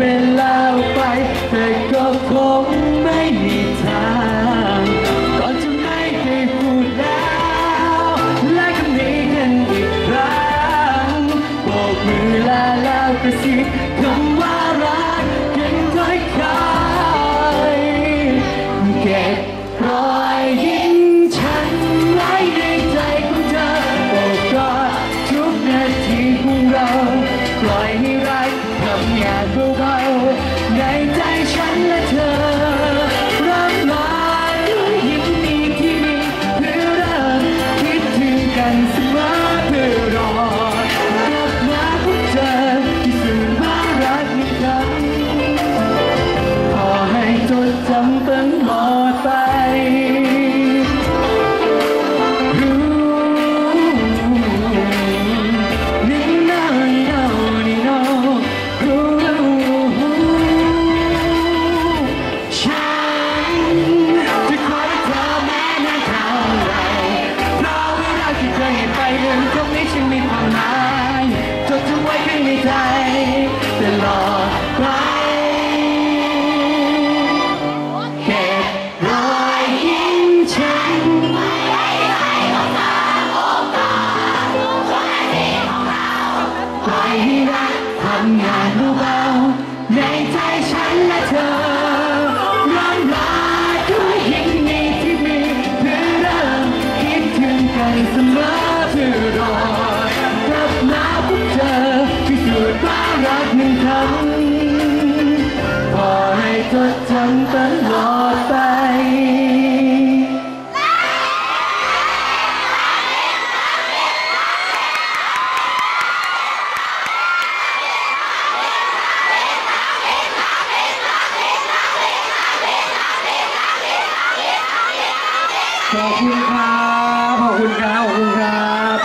เวลาไป แต่ก็คงไม่มีทาง ก่อนจะไม่ได้พูดแล้วและคำนี้กันอีกครั้งโบกมือลาลาวกระสิบคำ ขอบคุณครับ ขอบคุณครับ ขอบคุณครับ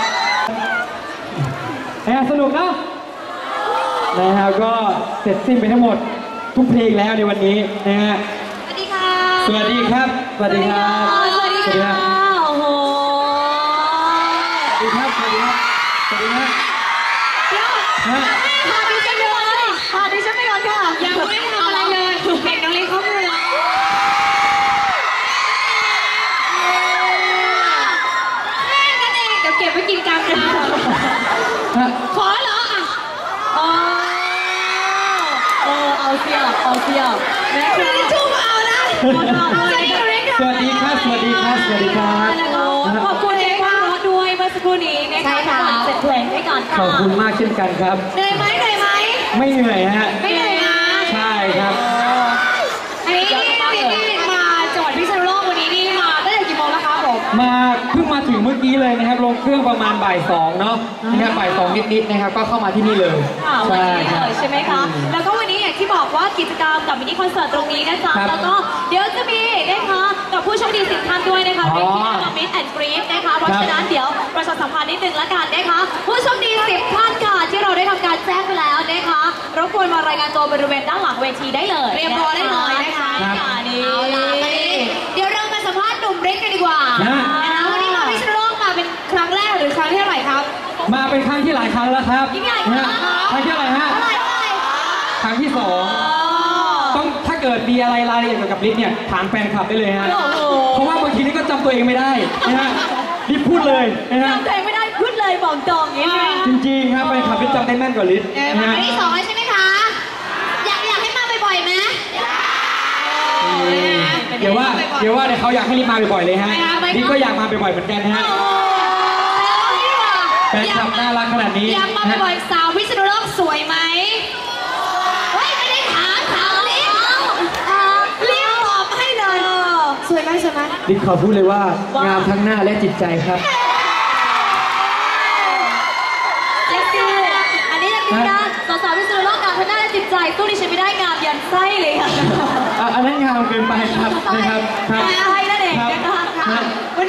แอบสนุกนะนะครับก็เสร็จสิ้นไปทั้งหมดทุกเพลงแล้วในวันนี้นะฮะ สวัสดีครับ สวัสดีครับ สวัสดีครับ ไปกินกลางทางขอเหรออะเอ้โอ้เอาเสียบเอาเสียบแม่คุณจุ๊บเอานะเอาล็สวัสดีครับสวัสดีครับสวัสดีครับขอบคุณเอกว่าด้วยเมื่อสักครู่นี้นะคะเสร็จเพลงให้ก่อนค่ะขอบคุณมากเช่นกันครับเหนื่อยไหมเหนื่อยไหมไม่เหนื่อยฮะไม่เหนื่อยนะใช่ครับอันนี้มาจังหวัดพิษณุโลกวันนี้นี่มาตั้งแต่กี่โมงแล้วคะผมมา งมาถึงเมื่อกี้เลยนะครับลงเครื่องประมาณบ่ายสองเนาะนะครับบ่ายสองนิดๆนะครับก็เข้ามาที่นี่เลยค่ะวันใช่นี้คเลรับ ยใช่ไหมคะ แล้วก็วันนี้อย่างที่บอกว่ากิจกรรมกับมินิคอนเสิร์ตตรงนี้นะจ๊ะ ครับแล้วก็เดี๋ยวจะมีนะคะกับผู้โชคดีสิบท่านด้วยนะคะอ๋เป็อนที่มามิสแอนด์กรีฟนะคะ เพราะครับฉะนั้นเดี๋ยวประชาสัมพันธ์นิดนึงละกันนะคะ ผู้โชคดีสิบท่านค่ะที่เราได้ทำการแจ้งไปแล้วนะคะรบกวนมารายงานตัวบริเวณด้านหลังเวทีได้เลยเตรียมตัวได้เลยนะคะใช่ค่ะนี่เอาล่ะตอนนี้เดี๋ยวเรามาสัมภาษณ์หนุ่มเล็กกันดีกว่านะนะคะวันนี้มา มาเป็นครั้งที่หลายครั้งแล้วครับยิ่งใหญ่นะมากครั้งที่อะไรฮะเท่าไหร่เท่าไหร่ครั้งที่สองต้องถ้าเกิดมีอะไรรายละเอียดเกี่ยวกับลิศเนี่ยถามแฟนคลับได้เลยฮะ โอ้โหเพราะว่าบางทีนี่ก็จำตัวเองไม่ได้นะฮะลิศพูดเลยนะฮะจำตัวเองไม่ได้พูดเลยบอกตรงอย่างนี้ใช่ไหมจริงๆครับแฟนคลับลิศจำได้แม่นกว่าลิศเออนะมาฮะครั้งที่สองแล้วใช่ไหมคะ อยากอยากให้มาบ่อยๆไหมเดี๋ยวว่าเดี๋ยวว่าเดี๋ยวเขาอยากให้ลิศมาบ่อยๆเลยฮะลิศก็อยากมาบ่อยๆเหมือนกันฮะ แฟนคลับน่ารักขนาดนี้อยากมาบ่อยๆสาวพิษณุโลกสวยไหมเฮ้ยไม่ได้ถามถามลิฟรีบตอบให้เลยสวยไหมสวยไหมลิศขอพูดเลยว่างามทั้งหน้าและจิตใจครับเซ็กซี่อันนี้ยังมีการสาวๆพิศนุโลกงามทางด้านจิตใจตู้ดิฉันไม่ได้งามยันไส้เลยค่ะอะอันนั้นงามเกินไปครับนะครับครับไส้นั่นเองนะคะครับวั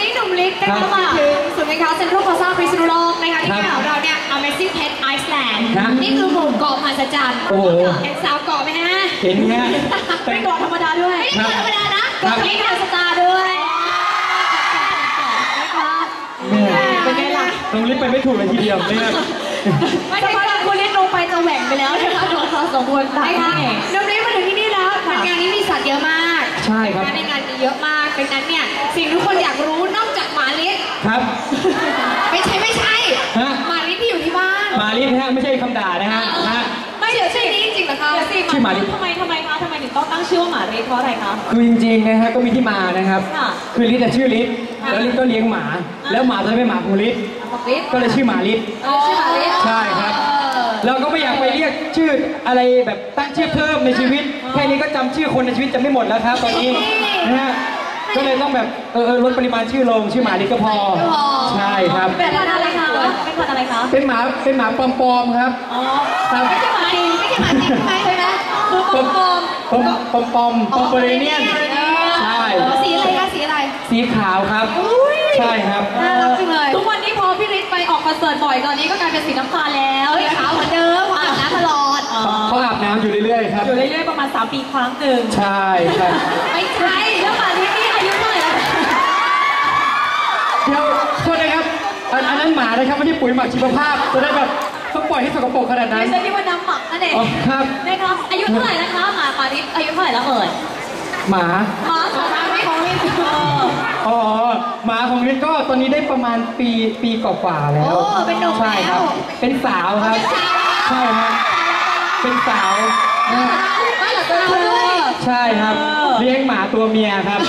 นนี้หนุ่มลิฟนะคะครับมาถึงศูนย์การค้าเซ็นทรัลพลาซ่าพิษณุโลกนะคะที่ครับนี่ของเราเนี่ย Amazing Pet Iceland ครับนี่คือหมู่เกาะมหัศจรรย์โอ้โหเห็นสาวเกาะไหมฮะเห็นไหมฮะเป็นกอดธรรมดาด้วยไม่ได้เกาะธรรมดานะครัเกาะบนี้มีสตาร์ด้วยนะคะแม่เป็นไงล่ะน้องลิศไปไม่ถูกเลยทีเดียวนะครับไม่ได้ว่าคุณเล่นลงไปจะแหว่งไปแล้วนะคะโดนเราสองคนตายนะคะแน่หนุ่มลิฟมาถึงที่นี่แล้วงานนี้มีสัตว์เยอะมากใช่ครับงานในงานมีเยอะมากดังนั้นเนี่ยสิ่งทุกคนอยากรู้ ไม่ใช่ไม่ใช่ ฮะหมาลิศที่อยู่ที่บ้าน มาลิศฮะไม่ใช่คำด่านะฮะฮะ ไม่เดี๋ยวชื่สิอนี้จริงๆเหรอคะ เดี๋ยวสิชื่อหมาลิ ทำไมทำไมคะทำไมถึงต้องตั้งชื่อว่าหมาเรเพราะอะไรคะ คือจริงๆนะฮะก็มีที่มานะครับ ค่ะคือลิศอะชื่อลิศค่ะแล้วลิศก็เลี้ยงหมาแล้วหมาตัวนี้เป็นหมาของลิศบอกลิศก็เลยชื่อหมาลิศ เออชื่อหมาลิศใช่ครับ เราก็ไม่อยากไปเรียกชื่ออะไรแบบตั้งชื่อเพิ่มในชีวิต แค่นี้ก็จำชื่อคนในชีวิตจะไม่หมดแล้วครับตอนนี้นะฮะ ก็เลยต้องแบบเออเออลดปริมาณชื่อลงชื่อหมาลิศก็พอ ใช่ครับ เป็นพันธุ์อะไรคะเป็นพันธุ์อะไรคะเป็นหมาเป็นหมาปลอมๆครับอ๋อครับไม่ใช่หมาจริงไม่ใช่หมาจริงใช่ไหมใช่ไหมคือปปออมมปอมปอมปอมปอมปอมเปอเรเนียนใช่สีอะไรคะสีอะไร สีขาวครับใช่ครับน่ารักจังเลยทุกวันนี้พอพี่ฤทธิ์ไปออกคอนเสิร์ตบ่อยตอนนี้ก็กลายเป็นสีน้ำตาลแล้วเฮ้ยขาวเหมือนเดิมอาบน้ำตลอดอ๋อเขาอาบน้ำอยู่เรื่อยๆครับอยู่เรื่อยๆประมาณ3ปีครั้งหนึ่งใช่ครับไม่ใช่ แล้วหมาลิศนี่อายุเท่าไหร่แล้วคะ เดี๋ยวโทษนะครับ อันอันนั้นหมานะครับไม่ใช่ปุ๋ยหมักชีวภาพ จะได้แบบต้องปล่อยให้สกปรกขนาดนั้นไม่ใช่ที่ว่าน้ำหมักนั่นเองอ๋อครับ นะคะอายุเท่าไหร่นะคะหมาหมาลิศอายุเท่าไหร่แล้วเอ่ยหมาหมาของเราไม่ของลิศเออ อ๋อหมาของลิศก็ตอนนี้ได้ประมาณปีปีกว่าๆแล้วโอ้เป็นหนุ่มใช่คแล้รับวเป็นสาวครับ ใช่ครับ เป็นสาวนะ ไม่หรอกตัวเราด้วย ใช่ครับเลี้ยงหมาตัวเมียครับ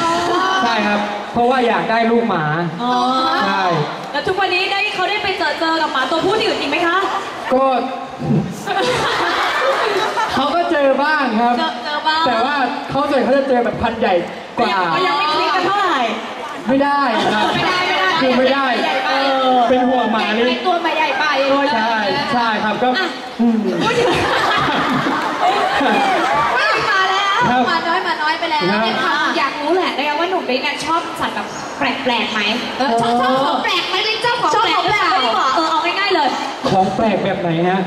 ใช่ครับ เพราะว่าอยากได้ลูกหมา อ๋อใช่ แล้วทุกวันนี้ได้เขาได้ไปเจอเจอกับหมาตัวผู้ที่อื่นอีกไหมคะ ก็เขาก็เจอบ้างครับ เจอเจอบ้างแต่ว่าเขาส่วนเขาจะเจอแบบพันธุ์ใหญ่กว่า ก็ยังไม่คลิกกันเท่าไหร่ ไม่ได้ครับไม่ได้ไม่ได้คือไม่ได้ ใหญ่ไปเป็นห่วงหมาใหญ่นี่ไปตัวมาใหญ่ไปใช่ใช่ครับก็อืม พูดถึงไม่ถึง มาแล้ว ครับมาน้อยมาน้อยไปแล้วครับ เนี่ยค่ะอยากรู้แหละนะคะว่าหนุ่มลิศเนี่ยชอบสัตว์แบบแปลกๆไหมเออชอบชอบของแปลกไหมลิศชอบของชอบแปลขกองหรือแปลเปกล่าไม่ดีกว่าเออเอาง่ายๆเลยของแปลกแบบไหนฮะ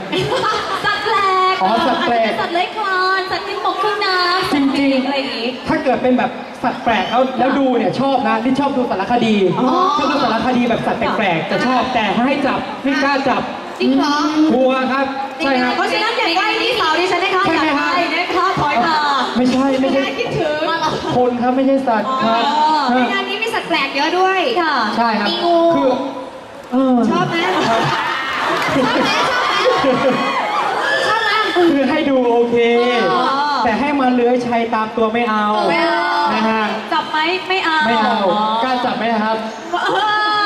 สัตว์แปลกอ๋อสัตว์แปลก อาจจะเป็นสัตว์เลื้อยคลานสัตว์ขึ้นบกขึ้นน้ำจริงๆอะไรอย่างงี้ถ้าเกิดเป็นแบบสัตว์แปลกแล้วแล้วดูเนี่ยชอบนะที่ชอบดูสารคดีอ๋อชอบดูสารคดีแบบสัตว์แปลกๆจะชอบแต่ให้จับไม่กล้าจับจริงเหรอกลัวครับ ใช่ครับ เพราะฉะนั้นอย่าใกล้พี่สาวดิฉันนะคะ คนครับไม่ใช่สัตว์ครับอ๋อในงานนี้มีสัตว์แปลกเยอะด้วยค่ะใช่ครับมีงูคือเออชอบไหมครับชอบไหมชอบไหมชอบไหมคือให้ดูโอเคอ๋อแต่ให้มาเลื้อยชัยตามตัวไม่เอาไม่เอานะฮะจับไหมไม่เอาไม่เอากล้ารจับไหมนะครับ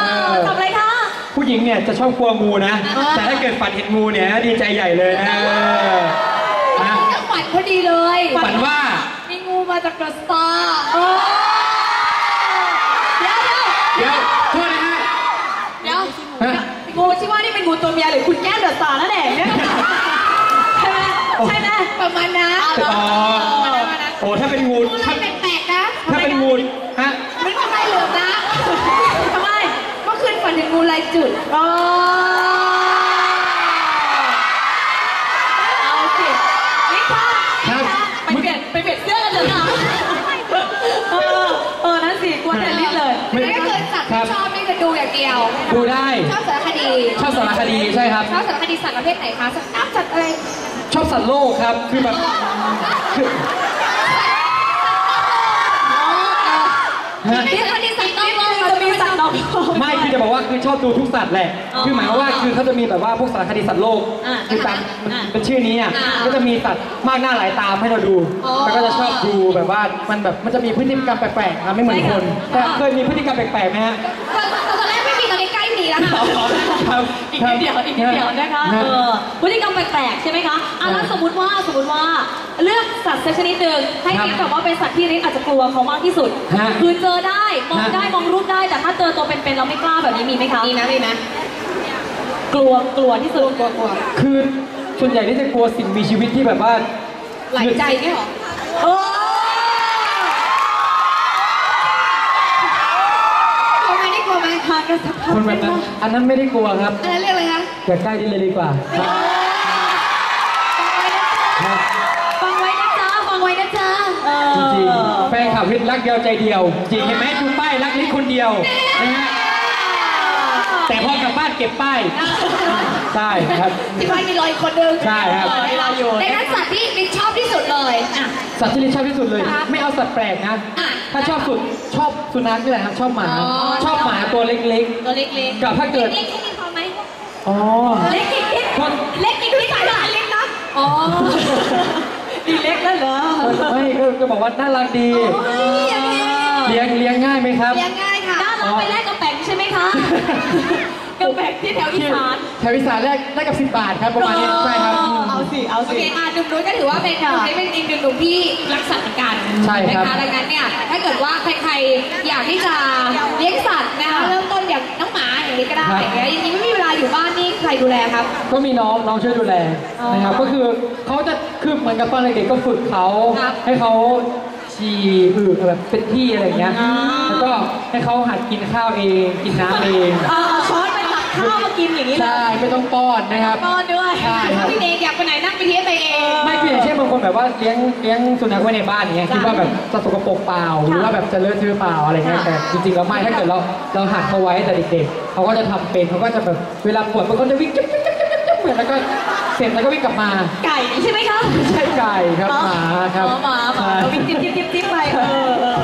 เออจับอะไรคะผู้หญิงเนี่ยจะชอบกลัวงูนะ แต่ถ้าเกิดฝันเห็นงูเนี่ยดีใจใหญ่เลยนะนะจังหวัดพอดีเลย ฝันว่า มีงูมาจากเดอะสตาร์เออเดี๋ยวเดี๋ยวเดี๋ยวโทษนะฮะเดี๋ยวฮะงูที่ว่านี่เป็นงูตัวเมียหรือคุณแก้มเดือดสารนั่นเองเนี่ยใช่ไหมใช่ไหมประมาณนั้นอ๋อโอ้ถ้าเป็นงูงูอะไรถ้าแปลกๆนะ ถ้าเป็นงูฮะ มันทำไมเหลือนะ ทำไม เมื่อคืนฝันถึงงูลายจุด อ๋อเอาสินี่ค่ะ ครับ ไปเปลี่ยนไปเปลี่ยนเสื้อกันเถอะค่ะเออเออนั่นสิกลัวแทนลิสเลย ไม่ ถ้าเกิดสัตว์ ครั ที่ บ ชอบนี่คือดูอ ย่างเดียว ดูได้ ชอบสารคดีชอบสารคดีใช่ครับ ชอบสารคดีสัตว์ประเภทไหนคะสัตว์น้ำสัตว์อะไรชอบสัตว์โลกครับ คือแบบคือฮะสารคดีสัตว์นอกโลกมันจะมีสัตว์นอกโลก ไม่คือจะบอกว่าคือชอบดูทุกสัตว์แหละอ๋อคือหมายความว่าคือเขาจะมีแบบว่าพวกสารคดีสัตว์โลกอ่าคือตามมันอ่าเป็นชื่อนี้อะอ่าก็จะมีสัตว์มากหน้าหลายตาให้เราดูอ๋อแล้วก็จะชอบดูแบบว่ามันแบบมันจะมีพฤติกรรมแปลกๆนะไม่เหมือนคน แต่เคยมีพฤติกรรมแปลกๆไหมฮะ แล้วค่ะครับอีกนิดเดียวอีกนิดเดียวนะคะฮเออพฤติกรรมแปลกๆใช่ไหมคะอะแล้วใช่สมมติว่าสมมติว่าเลือกสัตว์สักชนิดหนึ่งให้ครับคิดแบบว่าเป็นสัตว์ที่ริสอาจจะกลัวเขามากที่สุด ฮะ คือเจอได้มองฮะได้มองรูปได้แต่ถ้าเจอตัวเป็นๆเราไม่กล้าแบบนี้มีไหมคะมีนะมีนะกลัวกลัวที่สุดกลัวกลัวคือส่วนใหญ่ที่จะกลัวสิ่งมีชีวิตที่แบบว่าหลายใจเนี่ยเหรอ เออก ลัวไหมนี่กลัวไหม หา กันสักพักคนแบบนั้นอันนั้นไม่ได้กลัวครับอันนั้นเรียกอะไรคะอย่าใกล้ดิเลยดีกว่าครับฟังไว้นะจ๊ะฟังไว้นะจ๊ะเออจริงๆแฟนขับลิศรักเดียวใจเดียว จริงเห็นไหมดูป้ายรักลิศคนเดียวนะฮะแต่พอกลับบ้านเก็บป้ายใช่ครับ ที่บ้านมีรอยคนหนึ่งใช่ครับเวลาอยู่ในนั้นสัตว์ที่ลิศชอบที่สุดเลยอะ สัตว์ที่ลิศชอบที่สุดเลย ครับ ไม่เอาสัตว์แปลกนะ อะ ถ้าชอบสุดชอบสุนัขนี่แหละครับชอบหมา อ๋อ ชอบหมาตัวเล็ก ตัวเล็กๆ กับถ้าๆเกิด เล็กๆแค่นี้พอไหมอ๋อ เล็กอีกนิดคนเล็กอีกนิดสายตาเล็กนะอ๋ออีเล็กแล้วเหรอไม่ก็ก็บอกว่าน่ารักดีเฮ้ยอย่างนี้เลี้ยงเลี้ยงง่ายไหมครับเลี้ยงง่ายค่ะด้านเราไปแลกกระแปงใช่ไหมคะกระแปงที่แถวอีสาน แถวอีสานแรกได้กับ 10 บาทครับประมาณนี้ใช่ครับ เอาสิ เอาโอสิ เคอะหนุ่มนุ้ยก็ถือว่าเป็นหค่ะนุ่มนี้เป็นอีกหนึ่งหนุ่มที่รักสัตว์เหมือนกันใช่ครับ นะคะดังนั้นเนี่ยถ้า เกิดว่าใครๆอยากที่จะเลี้ยงสัตว์นะคะเริ่มต้นอย่างน้องหมาอย่างนี้ก็ได้อย่างเงี้ยจริงๆไม่มีเวลาอยู่บ้านนี่ใครดูแลครับ ก็มีน้องน้องช่วยดูแลนะครับก็คือเขาจะคือเหมือนกับตอนเด็กๆก็ฝึกเขาครับ ให้เขาฉี่อึแบบเป็นที่อะไรอย่างเงี้ยอ่าแล้วก็ให้เขาหัดกินข้าวเอง กินน้ำเอง เอาเอาช้อนไปตัก ข้าวมากินอย่างนี้เลใช่ยไม่ต้องป้อนนะครับ ป้อนด้วยใช่ครับพี่เนยอยากไปไหนนั่งไปเที่ยวไปเอง ไม่คืออย่างเช่นบางคนแบบว่าเลี้ยงเลี้ยงสุนัขไว้ในบ้านอย่างเงี้ยคิดว่าแบบจะสกปรกเปล่าหรือว่าแบบจะเลอะเทอะเปล่าอะไรเงี้ยแต่จริงๆแล้วไม่ถ้าเกิดเราเราหัดเขาไว้แต่เด็กๆเขาก็จะทำเป็นเขาก็จะแบบเวลาปวดมันก็จะวิ่งจิ๊บจิ๊บจิ๊บจิ๊บจิ๊บเหมือนแล้วก็เสร็จแล้วก็วิ่งกลับมาไก่ใช่ไหมคะใช่ไก่ครับหมาครับอ๋อหมาหมาใช่เราวิ่งจิ๊บจิ๊บจิ๊บจิ๊บไปเออเออ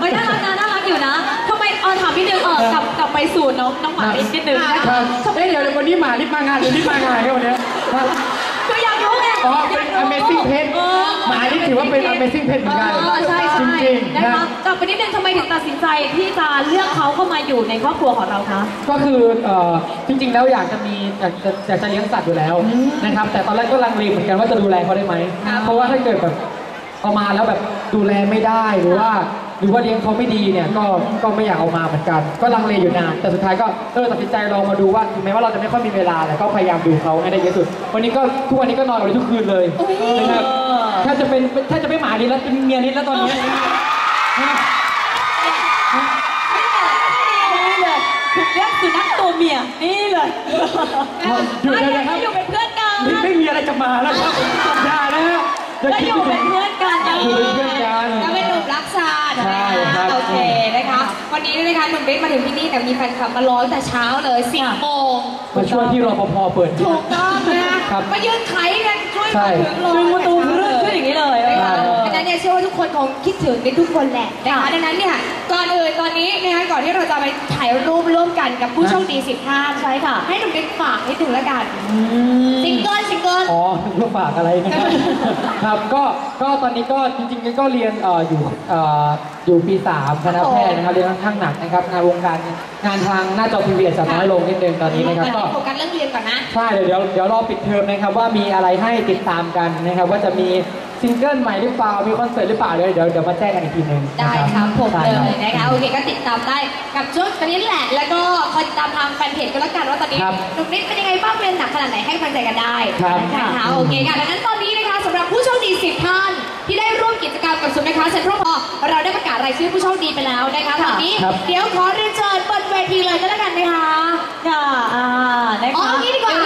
เฮ้ยน่ารักนะน่ารักอยู่นะทำไมเออ ถามนิดนึงเออกลับกลับไปสู่น้องน้องหมานิดนิดนึงนะคคะรับเอ้ยเดี๋ยววันนี้หมารีบมางานเดี๋ยวรีบมางานครับวันเนี้ยครับ คืออยากรู้ไงอ๋อเป็น Amazing Pet เออหมานี่ถือว่าเป็น Amazing Pet เหมือนกันเออใช่จใช่ริงๆนะ นะคะกลับไปนิดนึงทำไมถึงตัดสินใจที่จะเลือกเขาเข้ามาอยู่ในครอบครัวของเราคะ ก็คือเอ่อจริง ๆ แล้วอยากจะมีอยากจะอยากจะเลี้ยงสัตว์อยู่แล้วนะครับแต่ตอนแรกก็ลังเลเหมือนกันว่าจะดูแลเขาได้ไหมเพราะว่าถ้าเกิดแบบ เอามาแล้วแบบดูแลไม่ได้หรือว่า หรือว่าเลี้ยงเขาไม่ดีเนี่ยก็ก็ไม่อยากเอามาเหมือนกัน ก็ลังเลอยู่นานแต่สุดท้ายก็เออตัดสินใจลองมาดูว่าถึงแม้ว่าเราจะไม่ค่อยมีเวลาแต่ก็พยายามดูเขาให้ได้เยอะสุด วันนี้ก็ทุกวันนี้ก็นอนกับเขาทุกคืนเลยนะครับถ้าจะเป็นถ้าจะไม่หมาดีแล้วเป็นเมียนิดแล้วตอนนี้นะนี่เลยถึงเรียกสุนัขตัวเมียนี่เลยอยู่ไม่เลยได้นะครับอยู่เป็นเพื่อนกันไม่ไม่มีอะไรจะมาแล้วครับอย่านะฮะอย่า แล้วอยู่เป็นเพื่อนกันอยู่เป็นเพื่อนกันแล้วเป็นหนุ่มรักชาติใช่ครับ โอเคนะคะ วันนี้นะคะหนุ่มเบสมาถึงที่นี่แต่มีแฟนคลับมารอตั้งแต่เช้าเลยสิบโมงมาช่วยที่รปภเปิด ถูกต้องนะครับ มายืนไขกันช่วยมาถึงเลยดึงประตูเรึดขึ้นอย่างนี้เลยนะคะ นั้นเนี่ยเชื่อว่าทุกคนคงคิดถึงในทุกคนแหละนะคะดังนั้นเนี่ยก่อนอื่นตอนนี้นะคะก่อนที่เราจะไปถ่ายรูปร่วมกันกับผู้โชคดีสิบท่านใช่ค่ะ ให้หนุ่มเบสฝากให้ถึงละกันซิงเกิลซิงเกิลอ๋อต้องฝากอะไรนะครับครับก็ก็ตอนนี้ก็จริงๆก็เรียนเอ่ออยู่เอ่ออยู่ปี3คณะแพทย์นะครับเรียนค่อนข้างหนักนะครับงานวงการงานทางหน้าจอทีวีอาจจะน้อยลงนิดนึงตอนนี้นะครับก็โฟกัสเรื่องเรียนก่อนนะใช่เดี๋ยวเดี๋ยวเดี๋ยวรอปิดเทอมนะครับว่ามีอะไรให้ติดตามกันนะครับว่าจะมี ซิงเกิลใหม่หรือเปล่า มีคอนเสิร์ตหรือเปล่าเดี๋ยวเดี๋ยวเดี๋ยวมาแจ้งกันอีกทีหนึงได้นะครับผมใช่เลรับ ยนะคะโอเคก็ติดตามได้กับช่วงนี้แหละ แล้วก็คอยติดตามทางแฟนเพจก็แล้วกันว่าตอนนี้ครับหนุ่มนิดเป็นยังไงบ้างเรียนหนักขนาดไหนให้กำลังใจกันได้ครับนะคะโอเคค่ะดังนั้นตอนนี้นะคะสำหรับผู้โชคดี10ท่านที่ได้ร่วมกิจกรรมกับศูนย์นะคะเซ็นทรัลพอเราได้ประกาศรายชื่อผู้โชคดีไปแล้วนะคะตอนนี้ครับ เดี๋ยวขอเรียนเชิญเปิดเวทีเลยก็แล้วกันนะคะ ค่ะอ่านะคะอ๋อเอางี้ดีกว่า เดี๋ยว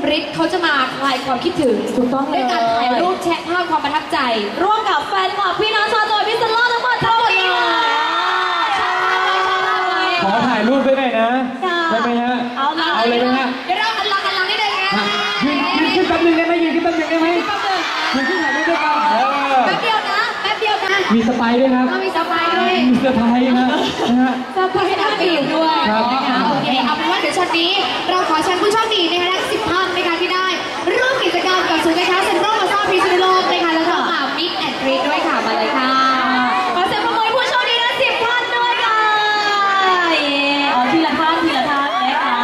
หนุ่มฤทธิ์เขาจะมาคลายความคิดถึงถูกต้องเลย ด้วยการถ่ายรูปแชะภาพความประทับใจ ร่วมกับแฟนคลับพี่น้องชาวจังหวัดพิษณุโลกทั้งหมดทั้งหมดเลยขอถ่ายรูปด้วยหน่อยนะค่ะได้ไหมฮะเอานะเอาเลยไหมฮะเดี๋ยวเราหันหลังหันหลังนิดนึงนะฮะยืนยืนขึ้นแป๊บนึงได้ไหมยืนขึ้นแป๊บนึงได้ไหมยืนขึ้นถ่ายรูปด้วยกันเออแป๊บเดียวนะแป๊บเดียวนะมีสไปร์ด้วยครับเรามีสบายด้วยมีเซอร์ไพรส์นะนะฮะสบายให้ปีกด้วยครับนะคะโอเคเอาเป็นว่าเดี๋ยวช็อตนี้เราขอเชิญผู้โชคดีนะคะ ศูนย์การค้าเซ็นทรัลมาซ่าพิษณุโลกนะคะแล้วก็มามิกแอนด์กรีดด้วยค่ะมาเลยค่ะขอเสียงปรบมือให้ผู้โชคดีทั้งสิบท่านด้วยค่ะเย้เอทีละท่านทีละท่านนะคะ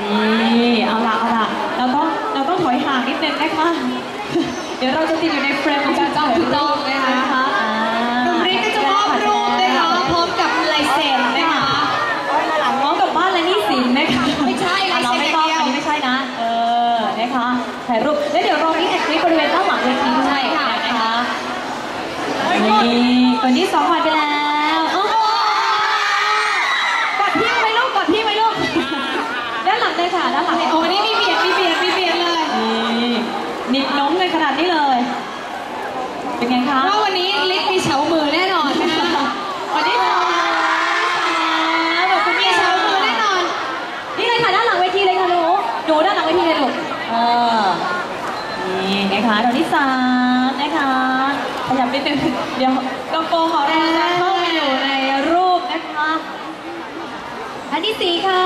นี่เอาละเอาละเราต้องเราต้องถอยห่างนิดนึงนะคะเดี๋ยวเราจะติดอยู่ คนที่สองผ่านไปแล้วโอ้โหกอดพี่ไหมลูกกอดพี่ไหมลูกด้านหลังเลยค่ะด้านหลังโอ้นี่มีเบียดมีเบียดมีเบียดเลยนี่นิดน้มเลยขนาดนี้เลย เป็นไงคะว่าวันนี้ลิศมีเฉามือแน่นอนนะคะวันนี้ขอบคุณมีพี่เฉาเช้ามือแน่แน่นนอนอน นี่เลยค่ะด้านหลังเวทีเลยค่ะหนูหนูด้านหลังเวทีเลยลูกเออนี่นะคะดอกที่สามนะคะขยับนิดนึงเดี๋ยว กระโปรงของเราจะเข้ามาอยู่ในรูปนะคะ อันที่สี่ค่ะ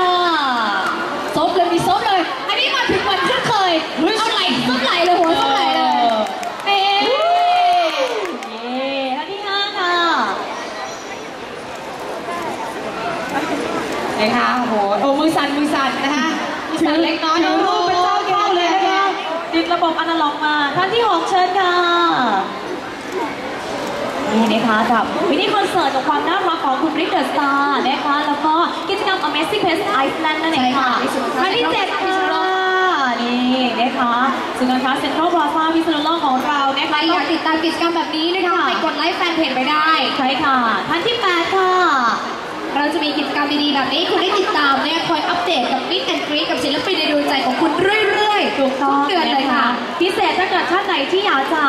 ซบเลยมีซบเลย อันนี้มาถึงวันขึ้นเคยเอาไหลซบไหลเลยหัวซบไหลเลยเย้ท่านที่ห้าค่ะนะคะโหโอ้มือสั่นมือสั่นนะคะมือสั่นเล็กน้อยถือรูปเป็นเจ้าเข้าเลยนะคะติดระบบอนาล็อกมาท่านที่หกเชิญค่ะ นี่นะคะกับมินิคอนเสิร์ตกับความน่ารักของคุณริกเดอร์สตาร์นะคะแล้วก็กิจกรรม Amazing Fest Iceland นั่นเองค่ะท่านที่เจ็ดค่ะนี่นะคะสุนันทาเซ็นทรัลพลาซ่าพิษณุโลกของเรานะใครคะอยากติดตามกิจกรรมแบบนี้นะคะไปกดไลค์แฟนเพจไปได้ใช่ค่ะท่านที่แปดค่ะเราจะมีกิจกรรมดีๆแบบนี้คุณได้ติดตามเนี่ยคอยอัปเดตกับมิกแอนด์กรีกับศิลปินในดวงใจของคุณเรื่อยๆถูกต้องทุกเดือนเลยค่ะ พิเศษถ้าเกิดท่านไหนที่อยากจะนะคะมา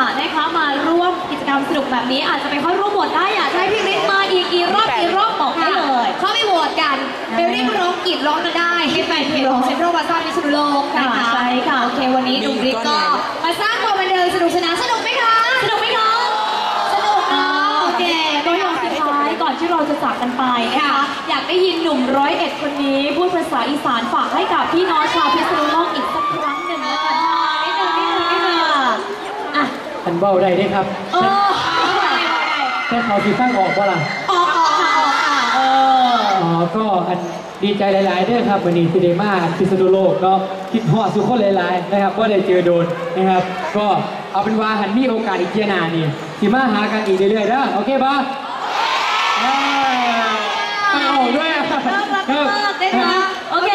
ร่วมกิจกรรมสนุกแบบนี้อาจจะไปเข้าร่วมโหวตได้อยากจะให้พี่ฤทธิ์มาอีกกี่รอบกี่รอบบอกได้เลยเข้าไปโหวตกันไปเรียกร้องกรีดร้องกันได้ที่แฟนเพจของเซ็นทรัลบาซ่าพิษณุโลกนะคะใช่ค่ะโอเควันนี้หนุ่มริกก็มาสร้างความบันเทิงสนุกสนานสนุกไหมคะสนุกไหมคะสนุกเนาะโอเคตัวอย่างสุดท้ายก่อนที่เราจะจากกันไปนะคะค่ะอยากได้ยินหนุ่มร้อยเอ็ดคนนี้พูดภาษาอีสานฝากให้กับพี่น้องชาวพิษณุโลกอีกสักครั้งหนึ่งแล้วกันค่ะนิดนึงนิดนึงนิดนึง อะอันเบ้าได้ได้ครับเออแค่เขาสีฟังออกว่าล่ะออกออกค่ะออกค่ะเอออ๋อก็อันดีใจหลาย ๆเด้อครับวันนี้ซีเดมาพิษณุโลกก็คิดฮอดสุขคนหลาย ๆ นะครับก็ได้เจอโดนนะครับ ก็เอาเป็นว่าหันมีโอกาสอีกเทียหนานี่สิมาหากันอีกเรื่อยๆเด้อโอเคปะเอ้ยเอาด้วยอะน่ารักมากนะคะโอเค